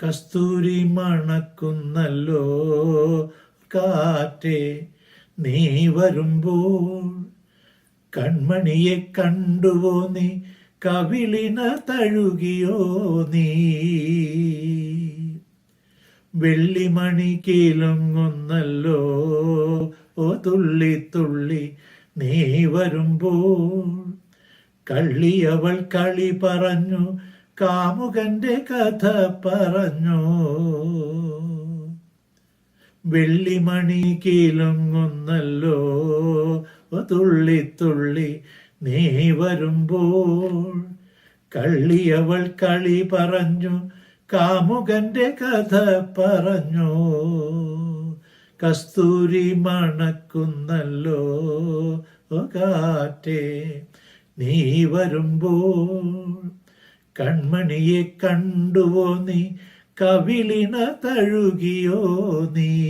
കസ്തൂരി മണക്കുന്നല്ലോ കാറ്റേ നീ വരുമ്പോൾ കൺമണിയെ കണ്ടുവോ നീ കവിളിന തഴുകിയോ നീ? വെള്ളിമണി കീലങ്ങുന്നല്ലോ ഓ തുള്ളി തുള്ളി നീ വരുമ്പോൾ കള്ളിയവൾ കളി പറഞ്ഞു കാമുകന്റെ കഥ പറഞ്ഞു. വെള്ളിമണി കീലുങ്ങുന്നല്ലോ തുള്ളി തുള്ളി നീ വരുമ്പോൾ. കള്ളിയവൾ കളി പറഞ്ഞു കാമുകന്റെ കഥ പറഞ്ഞു. കസ്തൂരി മണക്കുന്നല്ലോ കാറ്റേ നീ വരുമ്പോൾ. കൺമണിയെ കണ്ടുവോ നീ? കവിളിന തഴുകിയോ നീ?